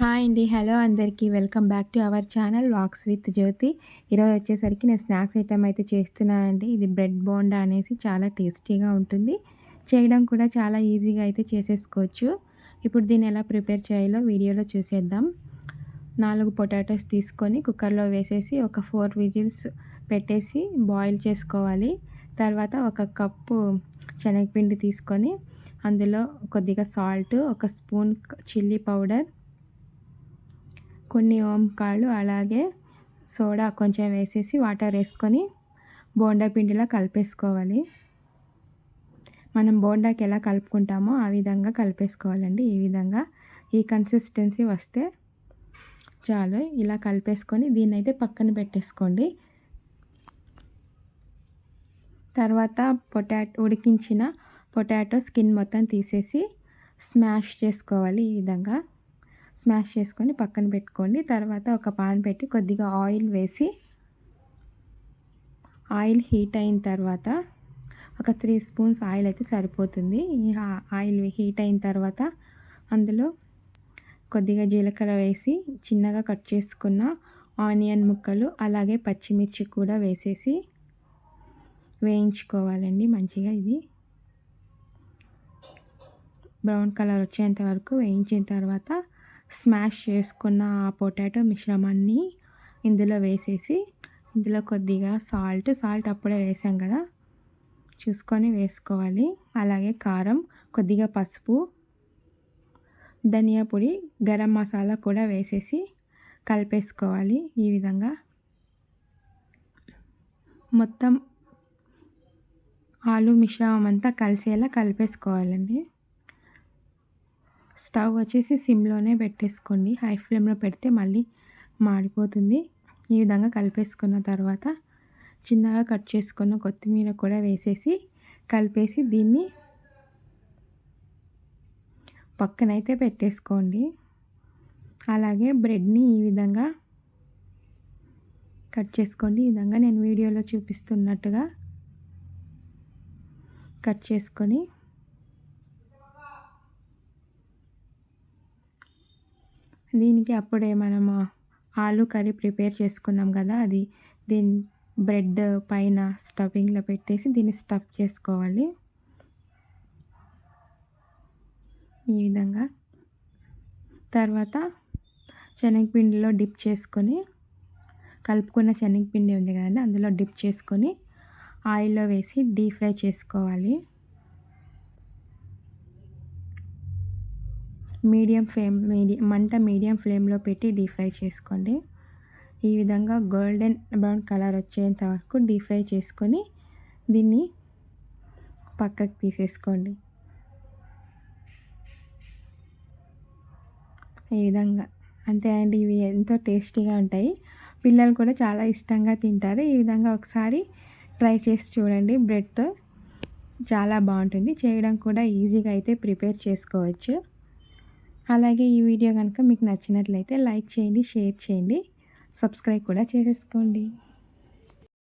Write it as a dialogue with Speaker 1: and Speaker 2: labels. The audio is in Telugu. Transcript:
Speaker 1: హాయ్ అండి. హలో అందరికీ. Welcome back to our channel walks with Jyothi. ఈరోజు వచ్చేసరికి నేను స్నాక్స్ ఐటమ్ అయితే చేస్తున్నానండి. ఇది బ్రెడ్ బోండా అనేసి చాలా టేస్టీగా ఉంటుంది. చేయడం కూడా చాలా ఈజీగా అయితే చేసేసుకోవచ్చు. ఇప్పుడు దీన్ని ఎలా ప్రిపేర్ చేయాలో వీడియోలో చూసేద్దాం. నాలుగు పొటాటోస్ తీసుకొని కుక్కర్లో వేసేసి ఒక ఫోర్ విజిల్స్ పెట్టేసి బాయిల్ చేసుకోవాలి. తర్వాత ఒక కప్పు శనగపిండి తీసుకొని అందులో కొద్దిగా సాల్ట్ ఒక స్పూన్ చిల్లీ పౌడర్ కొన్ని ఓంకాళ్ళు అలాగే సోడా కొంచెం వేసేసి వాటర్ వేసుకొని బోండా పిండిలా కలిపేసుకోవాలి. మనం బోండాకి ఎలా కలుపుకుంటామో ఆ విధంగా కలిపేసుకోవాలండి. ఈ విధంగా ఈ కన్సిస్టెన్సీ వస్తే చాలు. ఇలా కలిపేసుకొని దీన్ని అయితే పక్కన పెట్టేసుకోండి. తర్వాత పొటాటో ఉడికించిన పొటాటో స్కిన్ మొత్తం తీసేసి స్మాష్ చేసుకోవాలి ఈ విధంగా. స్మాష్ చేసుకొని పక్కన పెట్టుకోండి. తర్వాత ఒక పాన్ పెట్టి కొద్దిగా ఆయిల్ వేసి ఆయిల్ హీట్ అయిన తర్వాత ఒక త్రీ స్పూన్స్ ఆయిల్ అయితే సరిపోతుంది. ఈ ఆయిల్ హీట్ అయిన తర్వాత అందులో కొద్దిగా జీలకర్ర వేసి చిన్నగా కట్ చేసుకున్న ఆనియన్ ముక్కలు అలాగే పచ్చిమిర్చి కూడా వేసేసి వేయించుకోవాలండి. మంచిగా ఇది బ్రౌన్ కలర్ వచ్చేంత వరకు వేయించిన తర్వాత స్మాష్ చేసుకున్న ఆ పొటాటో మిశ్రమాన్ని ఇందులో వేసేసి ఇందులో కొద్దిగా సాల్ట్ సాల్ట్ అప్పుడే వేసాం కదా. చూసుకొని వేసుకోవాలి. అలాగే కారం కొద్దిగా పసుపు ధనియా పొడి గరం మసాలా కూడా వేసేసి కలిపేసుకోవాలి ఈ విధంగా. మొత్తం ఆలు మిశ్రమం అంతా కలిసేలా కలిపేసుకోవాలండి. స్టవ్ వచ్చేసి సిమ్లోనే పెట్టేసుకోండి. హై ఫ్లేమ్లో పెడితే మళ్ళీ మాడిపోతుంది. ఈ విధంగా కలిపేసుకున్న తర్వాత చిన్నగా కట్ చేసుకున్న కొత్తిమీర కూడా వేసేసి కలిపేసి దీన్ని పక్కనైతే పెట్టేసుకోండి. అలాగే బ్రెడ్ని ఈ విధంగా కట్ చేసుకోండి. ఈ విధంగా నేను వీడియోలో చూపిస్తున్నట్టుగా కట్ చేసుకొని దీనికి అప్పుడే మనం ఆలు కర్రీ ప్రిపేర్ చేసుకున్నాం కదా అది దీని బ్రెడ్ పైన స్టఫింగ్లో పెట్టేసి దీన్ని స్టఫ్ చేసుకోవాలి. ఈ విధంగా. తర్వాత శనగపిండిలో డిప్ చేసుకొని కలుపుకున్న శనగపిండి ఉంది కదండి అందులో డిప్ చేసుకొని ఆయిల్లో వేసి డీప్ ఫ్రై చేసుకోవాలి. మీడియం ఫ్లేమ్ మీడియం మంట మీడియం ఫ్లేమ్లో పెట్టి డీప్ ఫ్రై చేసుకోండి. ఈ విధంగా గోల్డెన్ బ్రౌన్ కలర్ వచ్చేంత వరకు డీప్ ఫ్రై చేసుకొని దీన్ని పక్కకు తీసేసుకోండి. ఈ విధంగా. అంతే అండి ఇవి ఎంతో టేస్టీగా ఉంటాయి. పిల్లలు కూడా చాలా ఇష్టంగా తింటారు. ఈ విధంగా ఒకసారి ట్రై చేసి చూడండి. బ్రెడ్తో చాలా బాగుంటుంది. చేయడం కూడా ఈజీగా అయితే ప్రిపేర్ చేసుకోవచ్చు. అలాగే ఈ వీడియో కనుక మీకు నచ్చినట్లయితే లైక్ చేయండి షేర్ చేయండి. సబ్స్క్రైబ్ కూడా చేసేసుకోండి.